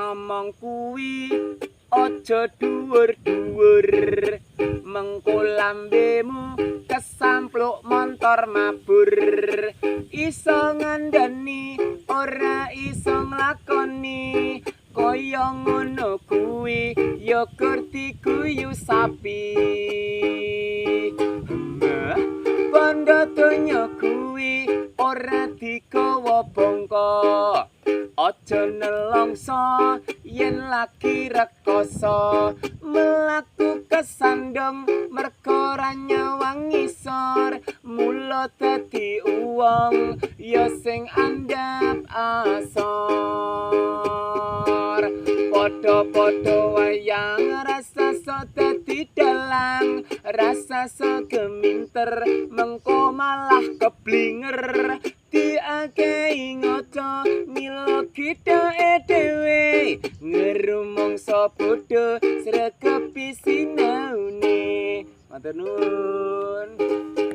ngomong kuwi aja dhuwur-dhuwur. Mengko lambemu kesampluk montor mabur. Iso ngandani ora iso nglakoni. Kaya ngono kuwi ya kurti guyu sapi. Mbah, Bondo donya kuwi ora digawa bongko Aja nelongso yen lagi rekoso. Melaku kesandong mergo ora nyawang ngisor. Mula dadi uwong ya sing andhap asor. Padha-padha wayang rasa so dadi dalang. Rasa so geminter mengko malah keblinger. Diakei ngoco milo kita dhewe ngerumong so bodho sregepi sinaune. Matur nuwun